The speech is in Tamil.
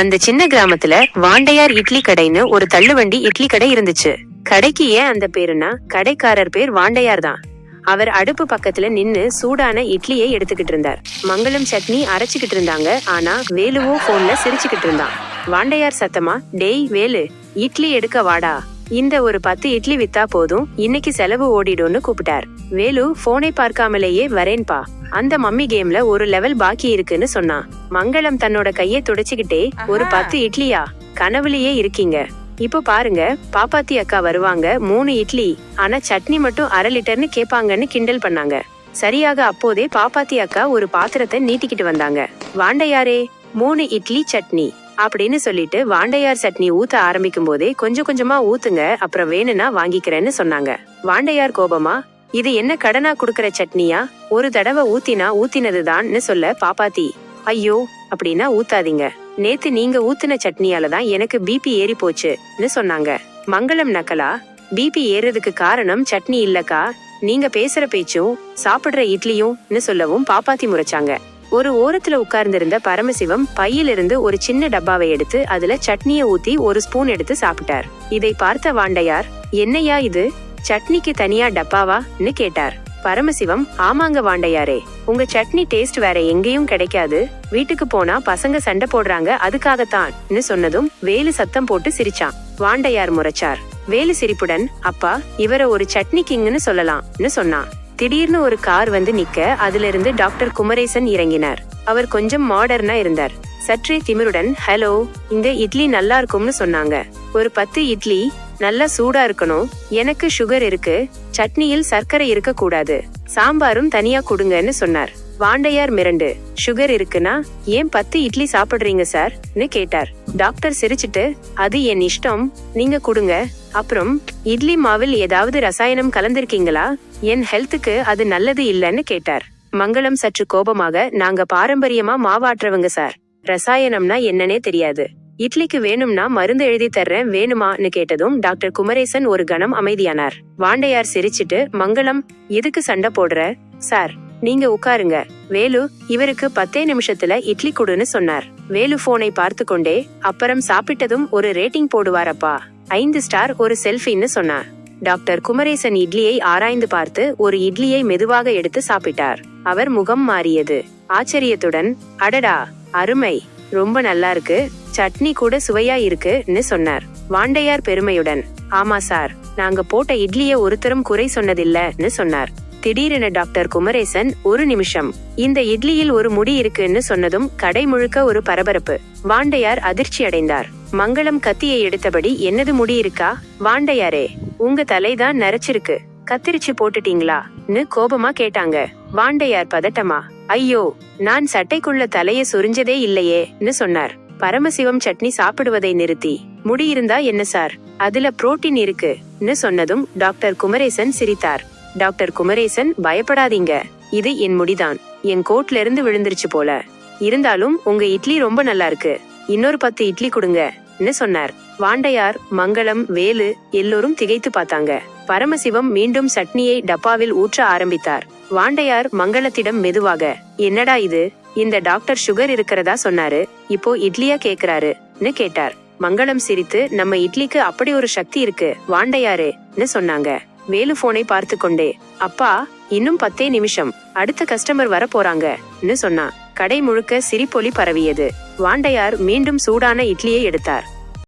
அந்த சின்ன கிராமத்துல வாண்டையார் இட்லி கடைன்னு ஒரு தள்ளுவண்டி இட்லி கடை இருந்துச்சு. கடைக்கு ஏன் அந்த பேருனா கடைக்காரர் பேர் வாண்டையார் தான். அவர் அடுப்பு பக்கத்துல நின்னு சூடான இட்லியை எடுத்துக்கிட்டு இருந்தார். மங்களம் சட்னி அரைச்சுக்கிட்டு இருந்தாங்க ஆனா வேலுவோ போன்ல சிரிச்சுக்கிட்டு இருந்தான். வாண்டையார் சத்தமா டேய் வேலு இட்லி எடுக்க வாடா. இந்த ஒரு பத்து இட்லி வித்தா போதும். இன்னைக்கு செலவு ஓடிடும்னு கூப்பிட்டார். வேலு போனை பார்க்காமலேயே வரேன்பா அந்த மம்மி கேம்ல ஒரு லெவல் பாக்கி இருக்குன்னு சொன்னான். மங்களம் தன்னோட கையை துடைச்சுக்கிட்டே ஒரு பத்து இட்லியா? கனவுலயே இருக்கீங்க. இப்போ பாருங்க பாப்பாத்தி அக்கா வருவாங்க மூணு இட்லி. ஆனா சட்னி மட்டும் அரை லிட்டர்னு கேப்பாங்கன்னு கிண்டல் பண்ணாங்க. சரியாக அப்போதே பாப்பாத்தி அக்கா ஒரு பாத்திரத்தை நீட்டிக்கிட்டு வந்தாங்க. வாண்டையாரே மூணு இட்லி சட்னி. அப்படின்னு சொல்லிட்டு வாண்டையார் சட்னி ஊத்த ஆரம்பிக்கும் போதே கொஞ்சம் கொஞ்சமா ஊத்துங்க அப்புறம் வேணும்னா வாங்கிக்கிறேன்னு சொன்னாங்க. வாண்டையார் கோபமா இது என்ன கடனா குடுக்கற சட்னியா? ஒரு தடவை ஊத்தினா ஊத்தினதுதான்னு சொல்ல பாப்பாத்தி. ஐயோ அப்படின்னா ஊத்தாதீங்க. நேத்து நீங்க ஊத்துன சட்னியால தான் எனக்கு பிபி ஏறி போச்சுன்னு சொன்னாங்க. மங்களம் நக்கலா? பிபி ஏறதுக்கு காரணம் சட்னி இல்லக்கா? நீங்க பேசுற பேச்சும் சாப்பிடுற இட்லியும்னு சொல்லவும் பாப்பாத்தி முறைச்சாங்க. ஒரு ஓரத்துல உட்கார்ந்திருந்த பரமசிவம் பையிலிருந்து ஒரு சின்ன டப்பாவை எடுத்து அதுல சட்னியை ஊத்தி ஒரு ஸ்பூன் எடுத்து சாப்பிட்டார். இதை பார்த்த வாண்டையார் என்னையா இது? சட்னிக்கு தனியா டப்பாவான்னு கேட்டார். பரமசிவம் ஆமாங்க வாண்டையாரே உங்க சட்னி டேஸ்ட் வேற எங்கேயும் கிடைக்காது. வீட்டுக்கு போனா பசங்க சண்டை போடுறாங்க அதுக்காகத்தான்னு சொன்னதும் வேலு சத்தம் போட்டு சிரிச்சான். வாண்டையார் முறைச்சார். வேலு சிரிப்புடன் அப்பா இவர ஒரு சட்னி கிங்னு சொல்லலாம்னு சொன்னான். திடீர்னு ஒரு கார் வந்து நிக்க அதுல இருந்து டாக்டர் குமரேசன் இறங்கினார். அவர் கொஞ்சம் மாடர்னா இருந்தார். சற்றே திமிருடன் ஹலோ இந்த இட்லி நல்லா இருக்கும்னு சொன்னாங்க. ஒரு பத்து இட்லி நல்லா சூடா இருக்கணும். எனக்கு சுகர் இருக்கு. சட்னியில் சர்க்கரை இருக்க கூடாது சாம்பாரும் தனியா கொடுங்கன்னு சொன்னார். வாண்டையார் மிரண்டு சுகர் இருக்குன்னா ஏன் பத்து இட்லி சாப்பிடுறீங்க சார்னு கேட்டார். டாக்டர் சிரிச்சிட்டு அது என் இஷ்டம். நீங்க கொடுங்க. அப்புறம் இட்லி மாவில் ஏதாவது ரசாயனம் கலந்திருக்கீங்களா? என் ஹெல்த்துக்கு அது நல்லது இல்லைன்னு கேட்டார். மங்களம் சற்று கோபமாக நாங்க பாரம்பரியமா மாவாட்டுறவங்க சார். ரசாயனம்னா என்னன்னே தெரியாது. இட்லிக்கு வேணும்னா மருந்து எழுதி தர்றேன் வேணுமான்னு கேட்டதும் டாக்டர் குமரேசன் ஒரு கணம் அமைதியானார். வாண்டையார் சிரிச்சிட்டு மங்களம் எதுக்கு சண்டை போடுற? சார் நீங்க உட்காருங்க. வேலு இவருக்கு பத்தே நிமிஷத்துல இட்லி கொடுன்னு சொன்னார். வேலு போனை பார்த்து கொண்டே அப்புறம் சாப்பிட்டதும் ஒரு ரேட்டிங் போடுவாரப்பா. ஐந்து ஸ்டார் ஒரு செல்ஃபின்னு சொன்னார். டாக்டர் குமரேசன் இட்லியை ஆராய்ந்து பார்த்து ஒரு இட்லியை மெதுவாக எடுத்து சாப்பிட்டார். அவர் முகம் மாறியது. ஆச்சரியத்துடன் அடடா அருமை. ரொம்ப நல்லா இருக்கு. சட்னி கூட சுவையா இருக்குன்னு சொன்னார். வாண்டையார் பெருமையுடன் ஆமா சார். நாங்க போட்ட இட்லிய ஒருத்தரும் குறை சொன்னதில்லன்னு சொன்னார். திடீரென டாக்டர் குமரேசன் ஒரு நிமிஷம். இந்த இட்லியில் ஒரு முடி இருக்குன்னு சொன்னதும் கடை முழுக்க ஒரு பரபரப்பு. வாண்டையார் அதிர்ச்சி அடைந்தார் மங்களம் கத்தியை எடுத்தபடி என்னது முடி இருக்கா வாண்டையாரே உங்க தலைதான் நரைச்சிருக்கு. கத்திரிச்சு போட்டுட்டீங்களான்னு கோபமா கேட்டாங்க. வாண்டையார் பதட்டமா ஐயோ நான் சட்டைக்குள்ள தலைய சொரிஞ்சதே இல்லையேன்னு சொன்னார். பரமசிவம் சட்னி சாப்பிடுவதை நிறுத்தி முடியிருந்தா என்ன சார்? அதுல புரோட்டீன் இருக்குன்னு சொன்னதும் டாக்டர் குமரேசன் சிரித்தார். டாக்டர் குமரேசன் பயப்படாதீங்க. இது என் முடிதான். என் கோட்ல இருந்து விழுந்துருச்சு போல. இருந்தாலும் உங்க இட்லி ரொம்ப நல்லா இருக்கு. இன்னொரு பத்து இட்லி கொடுங்க. ன்னு சொன்னார்? வாண்டையார் மங்களம் வேலு எல்லோரும் திகைத்து பார்த்தாங்க. பரமசிவம் மீண்டும் சட்னியை டப்பாவில் ஊற்ற ஆரம்பித்தார். வாண்டையார் மங்களத்திடம் மெதுவாக என்னடா இது? இந்த டாக்டர் சுகர் இருக்கிறதா? சொன்னாரு. இப்போ இட்லியா கேக்குறாருன்னு கேட்டார். மங்களம் சிரித்து நம்ம இட்லிக்கு அப்படி ஒரு சக்தி இருக்கு வாண்டையாருன்னு சொன்னாங்க. வேலு போனை பார்த்து கொண்டே அப்பா இன்னும் பத்தே நிமிஷம். அடுத்த கஸ்டமர் வர போறாங்கன்னு சொன்னான். கடை முழுக்க சிரிப்பொலி பரவியது. வாண்டையார் மீண்டும் சூடான இட்லியை எடுத்தார்.